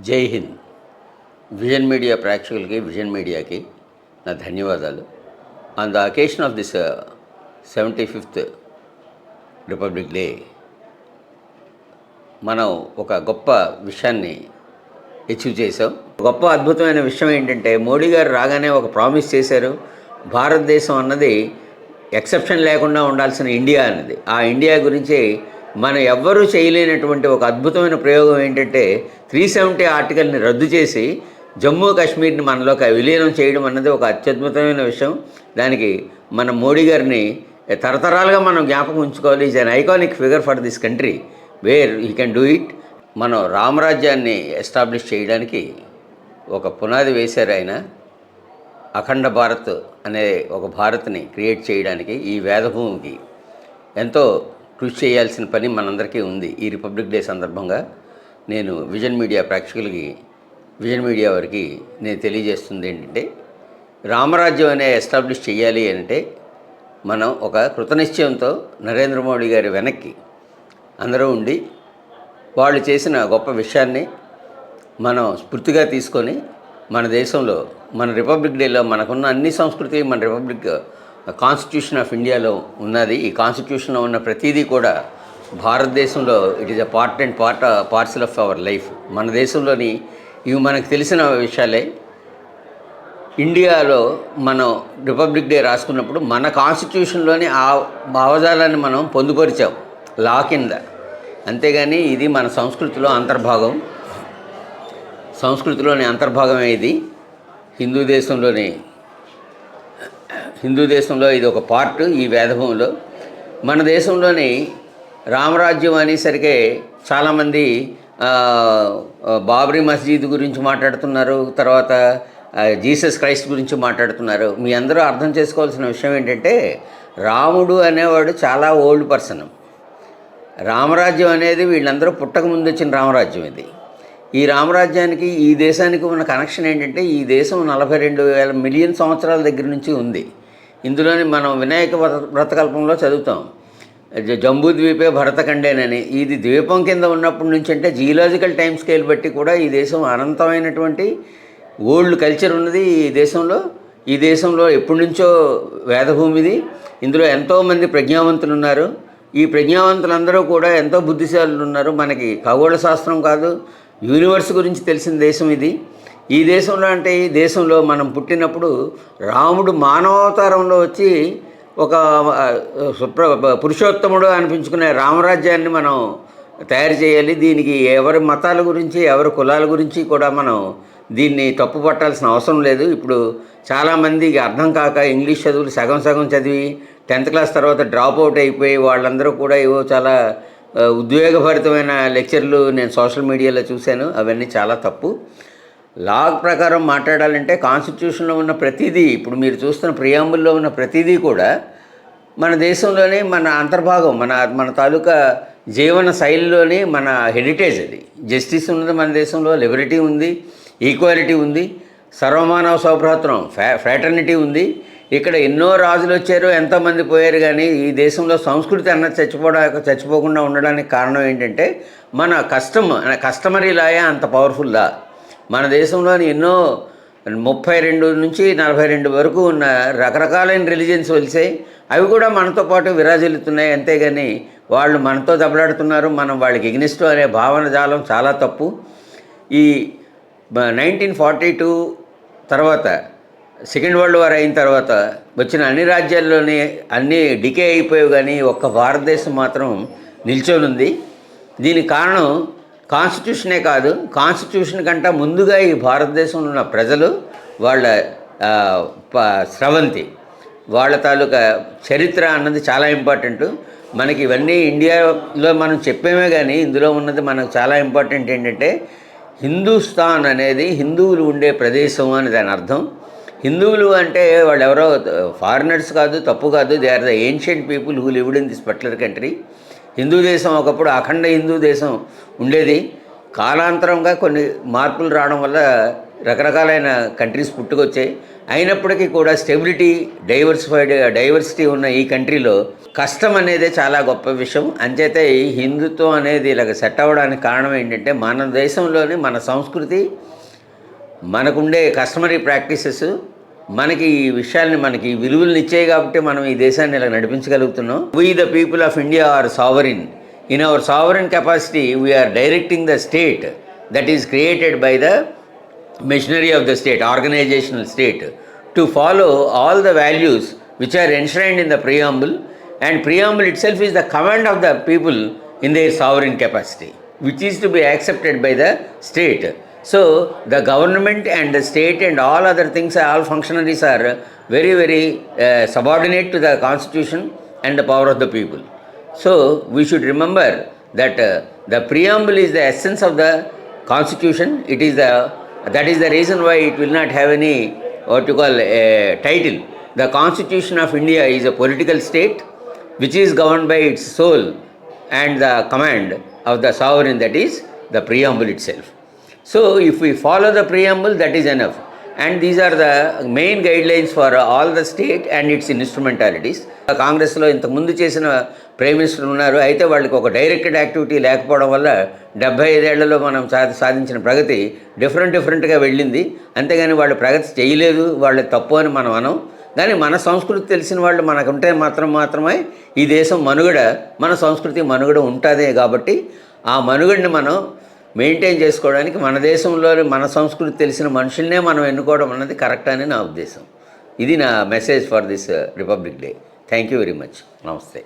జై హింద్. Vision media ప్రేక్షకులకి విజన్ మీడియాకి నా ధన్యవాదాలు. On the occasion of this seventy fifth Republic Day మనం ఒక గొప్ప విషయాన్ని అచీవ్ చేసాం గొప్ప అద్భుతమైన విషయం ఏంటంటే మోడీ గారు రాగానే ఒక ప్రామిస్ చేశారు. భారతదేశం అన్నది ఎక్సెప్షన్ లేకుండా ఉండాల్సిన ఇండియా అన్నది. ఆ ఇండియా గురించి మనం ఎవ్వరూ చేయలేనటువంటి ఒక అద్భుతమైన ప్రయోగం ఏంటంటే త్రీ సెవెంటీ ఆర్టికల్ని రద్దు చేసి జమ్మూ కాశ్మీర్ని మనలోకి విలీనం చేయడం అన్నది ఒక అత్యద్భుతమైన విషయం. దానికి మన మోడీ గారిని తరతరాలుగా మనం జ్ఞాపకం ఉంచుకోవాలి. Is an iconic figure for this country where you can do it మనం రామరాజ్యాన్ని ఎస్టాబ్లిష్ చేయడానికి ఒక పునాది వేశారు ఆయన. అఖండ భారత్ అనే ఒక భారత్ని క్రియేట్ చేయడానికి ఈ వేదభూమికి ఎంతో కృషి చేయాల్సిన పని మనందరికీ ఉంది. ఈ రిపబ్లిక్ డే సందర్భంగా నేను విజన్ మీడియా ప్రేక్షకులకి విజన్ మీడియా వారికి నేను తెలియజేస్తుంది ఏంటంటే రామరాజ్యం అనే ఎస్టాబ్లిష్ చేయాలి అంటే మనం ఒక కృతనిశ్చయంతో నరేంద్ర మోడీ గారి వెనక్కి అందరూ ఉండి వాళ్ళు చేసిన గొప్ప విషయాన్ని మనం స్ఫూర్తిగా తీసుకొని మన దేశంలో మన రిపబ్లిక్ డేలో మనకున్న అన్ని సంస్కృతి మన రిపబ్లిక్ కాన్స్టిట్యూషన్ ఆఫ్ ఇండియాలో ఉన్నది. ఈ కాన్స్టిట్యూషన్లో ఉన్న ప్రతిదీ కూడా భారతదేశంలో it is a part and part parcel of our life మన దేశంలోని ఇవి మనకు తెలిసిన విషయాలే. ఇండియాలో మనం రిపబ్లిక్ డే రాసుకున్నప్పుడు మన కాన్స్టిట్యూషన్లోని ఆ భావజాలాన్ని మనం పొందుపరిచాం. లా కింద. అంతేగాని ఇది మన సంస్కృతిలో అంతర్భాగం. సంస్కృతిలోని అంతర్భాగమే ఇది. హిందూ దేశంలోని హిందూ దేశంలో ఇది ఒక పార్ట్ ఈ వేదభూమిలో. మన దేశంలోని రామరాజ్యం అనేసరికి చాలామంది బాబ్రీ మస్జిద్ గురించి మాట్లాడుతున్నారు తర్వాత జీసస్ క్రైస్ట్ గురించి మాట్లాడుతున్నారు. మీ అందరూ అర్థం చేసుకోవాల్సిన విషయం ఏంటంటే రాముడు అనేవాడు చాలా ఓల్డ్ పర్సన్. రామరాజ్యం అనేది వీళ్ళందరూ పుట్టక ముందు వచ్చిన రామరాజ్యం ఇది. ఈ రామరాజ్యానికి ఈ దేశానికి ఉన్న కనెక్షన్ ఏంటంటే ఈ దేశం నలభై రెండు వేల మిలియన్ సంవత్సరాల దగ్గర నుంచి ఉంది. ఇందులోని మనం వినాయక వ్రత వ్రతకల్పంలో చదువుతాం. జంబూ ద్వీపే భరతఖండేనని ఇది ద్వీపం కింద ఉన్నప్పటి నుంచి అంటే జియలాజికల్ టైం స్కేల్ బట్టి కూడా ఈ దేశం అనంతమైనటువంటి ఓల్డ్ కల్చర్ ఉన్నది ఈ దేశంలో. ఈ దేశంలో ఎప్పటి నుంచో వేదభూమిది ఇందులో ఎంతోమంది ప్రజ్ఞావంతులు ఉన్నారు. ఈ ప్రజ్ఞావంతులందరూ కూడా ఎంతో బుద్ధిశాలులు ఉన్నారు. మనకి ఖగోళ శాస్త్రం కాదు యూనివర్స్ గురించి తెలిసిన దేశం ఇది. ఈ దేశంలో అంటే ఈ దేశంలో మనం పుట్టినప్పుడు రాముడు మానవతారంలో వచ్చి ఒక సుప్ర పురుషోత్తముడు అనిపించుకునే రామరాజ్యాన్ని మనం తయారు చేయాలి. దీనికి ఎవరి మతాల గురించి ఎవరి కులాల గురించి కూడా మనం దీన్ని తప్పు పట్టాల్సిన అవసరం లేదు. ఇప్పుడు చాలామందికి అర్థం కాక ఇంగ్లీష్ చదువులు సగం సగం చదివి టెన్త్ క్లాస్ తర్వాత డ్రాప్ అవుట్ అయిపోయి వాళ్ళందరూ కూడా ఏవో చాలా ఉద్వేగభరితమైన లెక్చర్లు నేను సోషల్ మీడియాలో చూశాను. అవన్నీ చాలా తప్పు. లా ప్రకారం మాట్లాడాలంటే కాన్స్టిట్యూషన్లో ఉన్న ప్రతిదీ ఇప్పుడు మీరు చూస్తున్న ప్రియాంబుల్లో ఉన్న ప్రతిదీ కూడా మన దేశంలోనే మన అంతర్భాగం మన మన తాలూకా జీవన శైలిలోని మన హెరిటేజ్ అది. జస్టిస్ ఉన్నది మన దేశంలో లిబరిటీ ఉంది ఈక్వాలిటీ ఉంది సర్వమానవ సౌభ్రాతృం ఫ్యా ఫ్రాటర్నిటీ ఉంది. ఇక్కడ ఎన్నో రాజులు వచ్చారు ఎంతోమంది పోయారు కానీ ఈ దేశంలో సంస్కృతి అన్నది చచ్చిపోవడం చచ్చిపోకుండా ఉండడానికి కారణం ఏంటంటే మన కస్టమ్ కస్టమరీ లాయా అంత పవర్ఫుల్ లా మన దేశంలోని ఎన్నో ముప్పై రెండు నుంచి నలభై రెండు వరకు ఉన్న రకరకాలైన రిలీజియన్స్ వెలిసాయి. అవి కూడా మనతో పాటు విరాజిల్లుతున్నాయి. అంతేగాని వాళ్ళు మనతో దెబ్బలాడుతున్నారు. మనం వాళ్ళకి ఎగ్నిస్ట్ అనే భావన జాలం చాలా తప్పు. ఈ నైన్టీన్ ఫార్టీ టూ తర్వాత సెకండ్ వరల్డ్ వార్ అయిన తర్వాత వచ్చిన అన్ని రాజ్యాల్లోని అన్నీ డికే అయిపోయావు కానీ ఒక్క భారతదేశం మాత్రం నిల్చొనుంది. దీనికి కారణం కాన్స్టిట్యూషనే కాదు కాన్స్టిట్యూషన్ కంటే ముందుగా ఈ భారతదేశంలో ఉన్న ప్రజలు వాళ్ళ ప- స్రవంతి. వాళ్ళ తాలూకా చరిత్ర అన్నది చాలా ఇంపార్టెంట్. మనకి ఇవన్నీ ఇండియాలో మనం చెప్పేమే కానీ ఇందులో ఉన్నది మనకు చాలా ఇంపార్టెంట్ ఏంటంటే హిందూస్థాన్ అనేది హిందువులు ఉండే ప్రదేశం అని దాని అర్థం. హిందువులు అంటే వాళ్ళు ఎవరో ఫారినర్స్ కాదు తప్పు కాదు they are the ancient people who lived in this particular country. Hindu దేశం ఒకప్పుడు అఖండ హిందూ దేశం ఉండేది. కాలాంతరంగా కొన్ని మార్పులు రావడం వల్ల రకరకాలైన కంట్రీస్ పుట్టుకొచ్చాయి. అయినప్పటికీ కూడా స్టెబిలిటీ డైవర్సిఫైడ్ డైవర్సిటీ ఉన్న ఈ కంట్రీలో కష్టం అనేది చాలా గొప్ప విషయం. అంచేతే ఈ హిందుత్వం అనేది ఇలాగ సెట్ అవ్వడానికి కారణం ఏంటంటే మన దేశంలోని మన సంస్కృతి మనకుండే కస్టమరీ ప్రాక్టీసెస్ మనకి ఈ విషయాన్ని మనకి విలువలు ఇచ్చాయి కాబట్టి మనం ఈ దేశాన్ని ఇలా నడిపించగలుగుతున్నాం. We the people of India are sovereign in our sovereign capacity we are directing the state that is created by the machinery of the state organisational state to follow all the values which are enshrined in the preamble and preamble itself is the command of the people in their sovereign capacity which is to be accepted by the state So the government and the state and all other things, all functionaries are very, very uh, subordinate to the constitution and the power of the people. So we should remember that uh, the preamble is the essence of the constitution. It is the that is the reason why it will not have any what you call a title. The constitution of India is a political state which is governed by its soul and the command of the sovereign that is the preamble itself. So if we follow the preamble that is enough. And these are the main guidelines for all the state and its instrumentalities. కాంగ్రెస్లో ఇంతకుముందు చేసిన prime minister ఉన్నారు అయితే వాళ్ళకి ఒక directed activity లేకపోవడం వల్ల డెబ్బై ఐదేళ్ళలో మనం సా సాధించిన ప్రగతి డిఫరెంట్ డిఫరెంట్గా వెళ్ళింది అంతేగాని వాళ్ళు ప్రగతి చేయలేదు వాళ్ళు తప్పు అని మనం అనం కానీ మన సంస్కృతి తెలిసిన వాళ్ళు మనకుంటే మాత్రం మాత్రమే ఈ దేశం మనుగడ మన సంస్కృతి మనుగడ ఉంటుంది కాబట్టి ఆ మనుగడని మనం మెయింటైన్ చేసుకోవడానికి మన దేశంలోని మన సంస్కృతి తెలిసిన మనుషుల్నే మనం ఎన్నుకోవడం అన్నది కరెక్ట్ అని నా ఉద్దేశం. ఇది నా message for this Republic Day. Thank you very much. నమస్తే.